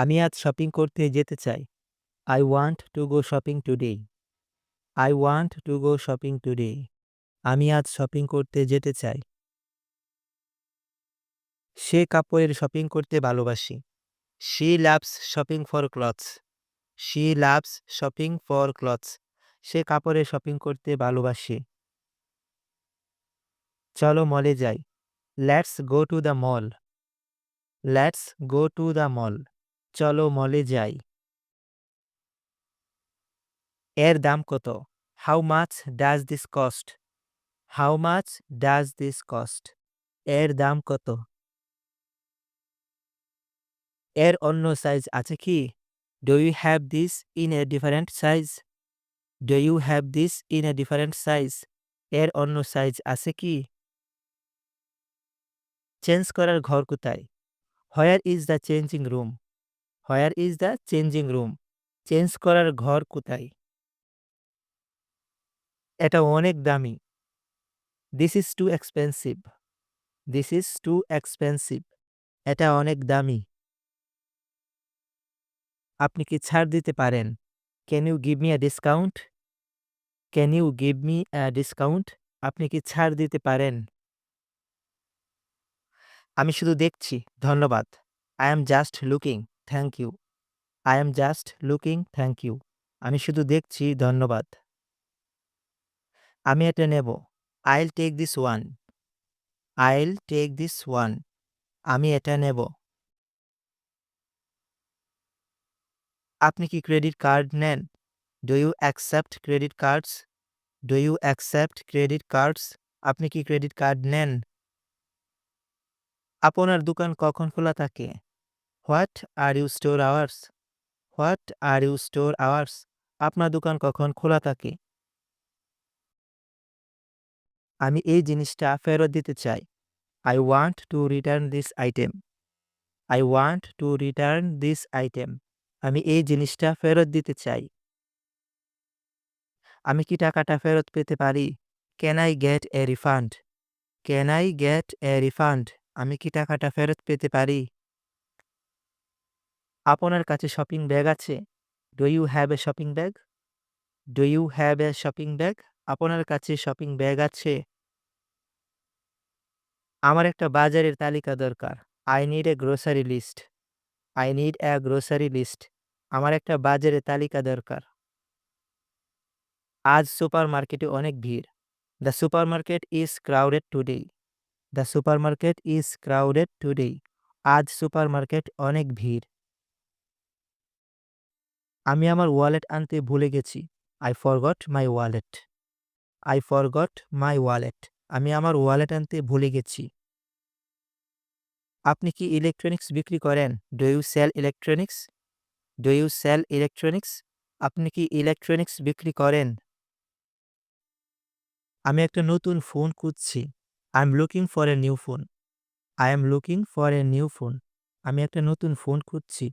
আমি আজ শপিং করতে যেতে চাই। I want to go shopping today I want to go shopping today আমি আজ শপিং করতে যেতে চাই। সে কাপড়ের শপিং করতে ভালোবাসি। She loves shopping for clothes she loves shopping for clothes সে কাপড়ের শপিং করতে ভালোবাসে। চলো মলে যাই। Let's go to the mall let's go to the mall চলো মলে যাই। এর দাম কত? How much does this cost how much does this cost এর দাম কত? এর অন্য সাইজ আছে কি? Do you have this in a different size do you have this in a different size এর অন্য সাইজ আছে কি? চেঞ্জ করার ঘর কোথায়? Where is the changing room where is the changing room change করার ঘর কোথায়? এটা অনেক দামি। This is too expensive this is too expensive এটা অনেক দামি। আপনি কি ছাড় দিতে পারেন? Can you give me a discount can you give me a discount আপনি কি ছাড় দিতে পারেন? আমি শুধু দেখছি। ধন্যবাদ। I am just looking thank you. I am just looking, thank you. আমি শুধু দেখছি, ধন্যবাদ। আমি এটা নেব। I'll take this one I'll take this one আমি এটা নেব। আপনি কি ক্রেডিট কার্ড নেন? Do you accept credit cards do you accept credit cards আপনি কি ক্রেডিট কার্ড নেন? আপনার দোকান কখন খোলা থাকে? What are you store hours what are you store hours আপনার দোকান কখন খোলা থাকে? আমি এই জিনিসটা ফেরত দিতে চাই। I want to return this item I want to return this item আমি এই জিনিসটা ফেরত দিতে চাই। আমি কি টাকাটা ফেরত পেতে পারি? Can I get a refund can I get a refund আমি কি টাকাটা ফেরত পেতে পারি? আপনার কাছে শপিং ব্যাগ আছে? Do you have a shopping bag do you have a shopping bag আপনার কাছে শপিং ব্যাগ আছে? আমার একটা বাজারের তালিকা দরকার। I need a grocery list I need a grocery list আমার একটা বাজারের তালিকা দরকার। আজ সুপার মার্কেটে অনেক ভিড়। The super market is crowded today the super market is crowded today আজ সুপার মার্কেট অনেক ভিড়। আমি আমার ওয়ালেট আনতে ভুলে গেছি। I forgot my wallet I forgot my wallet আমি আমার ওয়ালেট আনতে ভুলে গেছি। আপনি কি ইলেকট্রনিক্স বিক্রি করেন? Do you sell electronics do you sell electronics আপনি কি ইলেকট্রনিক্স বিক্রি করেন? আমি একটা নতুন ফোন খুঁজছি। I am looking for a new phone I am looking for a new phone আমি একটা নতুন ফোন খুঁজছি।